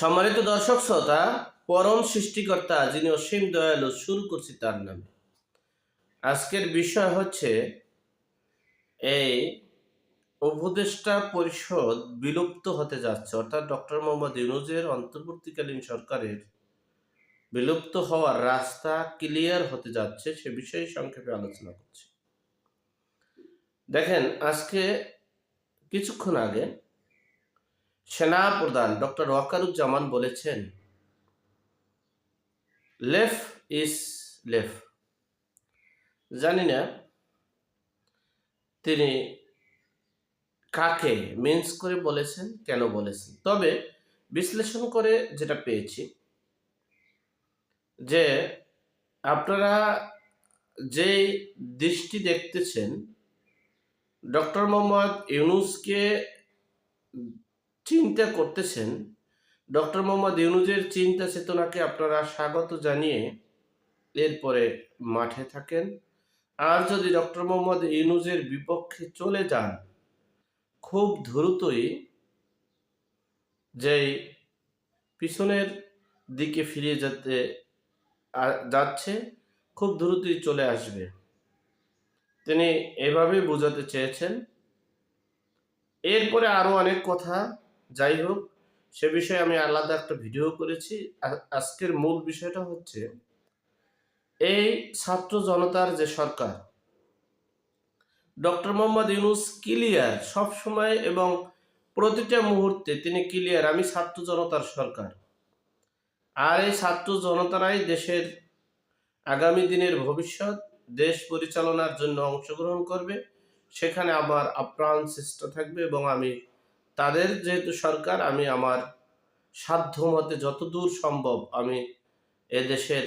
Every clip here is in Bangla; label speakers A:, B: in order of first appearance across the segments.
A: সম্মানিত দর্শক শ্রোতা, পরম সৃষ্টিকর্তা যিনি অসীম দয়ালু শুরু করছি তার নামে। আজকের বিষয় হচ্ছে এই উপদেষ্টা পরিষদ বিলুপ্ত হতে যাচ্ছে, অর্থাৎ ডক্টর মোহাম্মদ ইউনুজের অন্তর্বর্তীকালীন সরকারের বিলুপ্ত হওয়ার রাস্তা ক্লিয়ার হতে যাচ্ছে, সে বিষয়ে সংক্ষেপে আলোচনা করছি। দেখেন, আজকে কিছুক্ষণ আগে সেনা প্রধান ডক্টর ওয়াকারুজ্জামান বলেছেন লেফ ইজ লেফ জানি না তিনি কাকে মিন্স করে বলেছেন, কেন বলেছেন। তবে বিশ্লেষণ করে যেটা পেয়েছি, যে আপনারা যে দৃষ্টি দেখতেছেন, ডক্টর মোহাম্মদ ইউনুসকে চিন্তা করতেছেন? ডক্টর মোহাম্মদ ইউনুজের চিন্তা চেতনাকে আপনারা স্বাগত জানিয়ে এরপরে মাঠে থাকেন। আর যদি ডক্টর মোহাম্মদ ইউনুজের বিপক্ষে চলে যান, খুব দ্রুতই যেই পিছনের দিকে ফিরে যেতে যাচ্ছে, খুব দ্রুতই চলে আসবে। তিনি এভাবেই বোঝাতে চেয়েছেন। এরপরে আরও অনেক কথা যাই হোক, সে বিষয়ে আমি আলাদা একটা ভিডিও করেছি। আজকের মূল বিষয়টা হচ্ছে, এই ছাত্র জনতার যে সরকার, ডক্টর মোহাম্মদ ইউনুস ক্লিয়ার সব সময় এবং প্রতিটা মুহূর্তে তিনি ক্লিয়ার, আমি ছাত্র জনতার সরকার। আর এই ছাত্র জনতারাই দেশের আগামী দিনের ভবিষ্যৎ, দেশ পরিচালনার জন্য অংশগ্রহণ করবে। সেখানে আমার আপ্রাণ চেষ্টা থাকবে এবং আমি তাদের যেহেতু সরকার, আমি আমার সাধ্য মতে যতদূর সম্ভব আমি এদেশের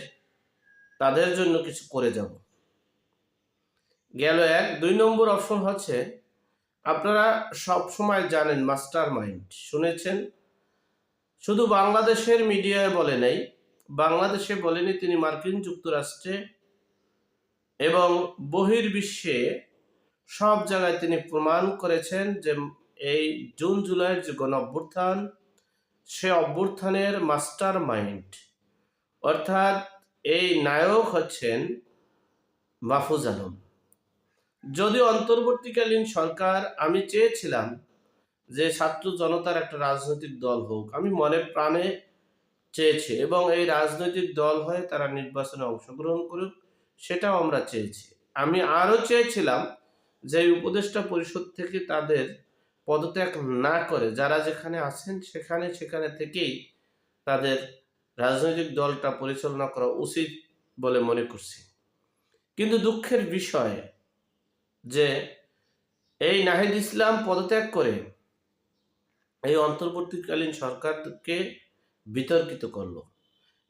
A: তাদের জন্য কিছু করে যাব। গেল এক, দুই নম্বর অপশন হচ্ছে, আপনারা সব সময় জানেন মাস্টার মাইন্ড শুনেছেন? শুধু বাংলাদেশের মিডিয়ায় বলে নাই, বাংলাদেশে বলেনি তিনি মার্কিন যুক্তরাষ্ট্রে এবং বহির্বিশ্বে সব জায়গায় তিনি প্রমাণ করেছেন যে এই জুন জুলাইয়ের যে গণ অভ্যুত্থান সে অভ্যুত্থানের মাস্টার মাইন্ড অর্থাৎ এই নায়ক হচ্ছেন মাহফুজ আলম। যদিও অন্তর্বর্তীকালীন সরকার, আমি চেয়েছিলাম যে ছাত্র জনতার একটা রাজনৈতিক দল হোক, আমি মনে প্রাণে চেয়েছি এবং এই রাজনৈতিক দল হয়ে তারা নির্বাচনে অংশগ্রহণ করুক, সেটাও আমরা চেয়েছি। আমি আরও চেয়েছিলাম যে উপদেষ্টা পরিষদ থেকে তাদের পদত্যাগ না করে যারা যেখানে আছেন সেখানে সেখানে থেকেই তাদের রাজনৈতিক দলটা পরিচালনা করা উচিত বলে মনে করছি। কিন্তু দুঃখের বিষয় যে এই নাহিদ ইসলাম পদত্যাগ করে এই অন্তর্বর্তীকালীন সরকারকে বিতর্কিত করল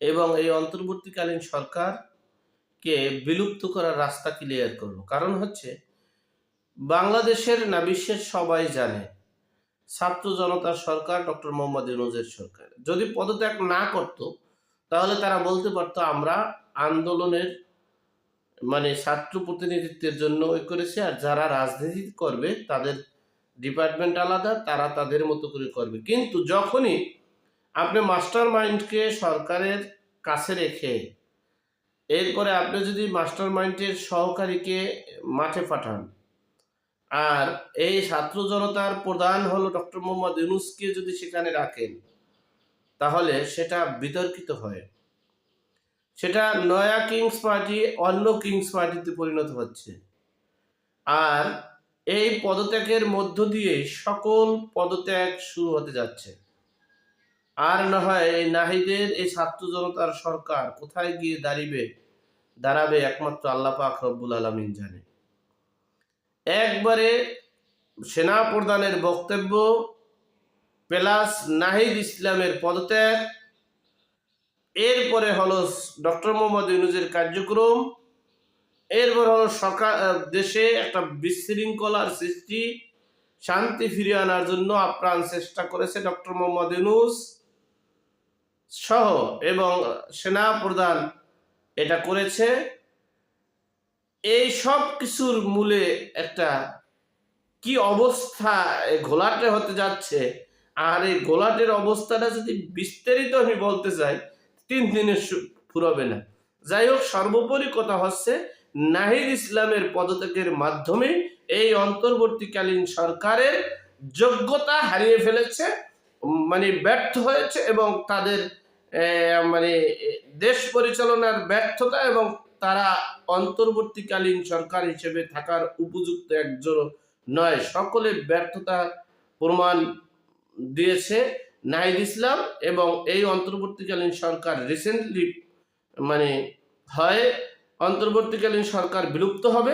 A: এবং এই অন্তর্বর্তীকালীন সরকারকে বিলুপ্ত করার রাস্তা ক্লিয়ার করল। কারণ হচ্ছে বাংলাদেশের না বিশ্বের সবাই জানে, ছাত্র জনতার সরকার ডক্টর মোহাম্মদ ইউনুজের সরকার। যদি পদত্যাগ না করত, তাহলে তারা বলতে পারতো, আমরা আন্দোলনের মানে ছাত্র প্রতিনিধিত্বের জন্য ওই করেছে, আর যারা রাজনীতি করবে, তাদের ডিপার্টমেন্ট আলাদা, তারা তাদের মতো করে করবে। কিন্তু যখনই আপনি মাস্টার মাইন্ডকে সরকারের কাছে রেখে, এরপরে আপনি যদি মাস্টার মাইন্ডের সহকারীকে মাঠে পাঠান আর এই ছাত্র জনতার প্রধান হলো ডক্টর মোহাম্মদ ইউনুসকে যদি সেখানে রাখেন, তাহলে সেটা বিতর্কিত হয়। সেটা নয়া কিংস পার্টি, অন্য কিংস পার্টিতে পরিণত হচ্ছে। আর এই পদত্যাগের মধ্য দিয়ে সকল পদত্যাগ শুরু হতে যাচ্ছে। আর না হয় এই নাহিদের, এই ছাত্র জনতার সরকার কোথায় গিয়ে দাঁড়িবে, দাঁড়াবে একমাত্র আল্লাহ পাক রব্বুল আলমিন জানে। একবারে সেনা প্রধানের বক্তব্য, প্লাস নাহিদ ইসলামের পদত্যাগ। এরপরে হলো ডক্টর মোহাম্মদ ইউনুজের কার্যক্রম। এরপর হলো সরকার দেশে একটা বিশৃঙ্খলার সৃষ্টি। শান্তি ফিরিয়ে আনার জন্য আপ্রাণ চেষ্টা করেছে ডক্টর মোহাম্মদ ইউনুস সহ এবং সেনা প্রধান এটা করেছে। এই সব কিছুর মূলে একটা কি অবস্থা ঘোলাটে হতে যাচ্ছে? আর এই গোলাটের অবস্থাটা যদি বিস্তারিত আমি বলতে চাই, তিন দিনের সু- ফুরবে না। যাই হোক, সর্বোপরি কথা হচ্ছে, নাহিদ ইসলামের পদত্যাগের মাধ্যমে এই অন্তর্বর্তীকালীন সরকারের যোগ্যতা হারিয়ে ফেলেছে মানে ব্যর্থ হয়েছে এবং তাদের মানে দেশ পরিচালনার ব্যর্থতা এবং তারা অন্তর্বর্তীকালীন সরকার হিসেবে থাকার উপযুক্ত একজন নয়। সকলে ব্যর্থতা প্রমাণ দিয়েছে নাহিদ ইসলাম এবং এই অন্তর্বর্তীকালীন সরকার রিসেন্টলি মানে হয়, অন্তর্বর্তীকালীন সরকার বিলুপ্ত হবে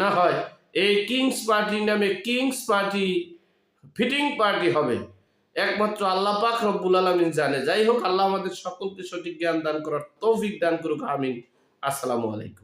A: না হয়, এই কিংস পার্টি নামে কিংস পার্টি ফিটিং পার্টি হবে। একমাত্র আল্লাহ পাক রব্বুল আলমিন জানে। যাই হোক, আল্লাহ আমাদের সকলকে সঠিক জ্ঞান দান করার তৌফিক দান করুক, আমিন। আসসালামু আলাইকুম।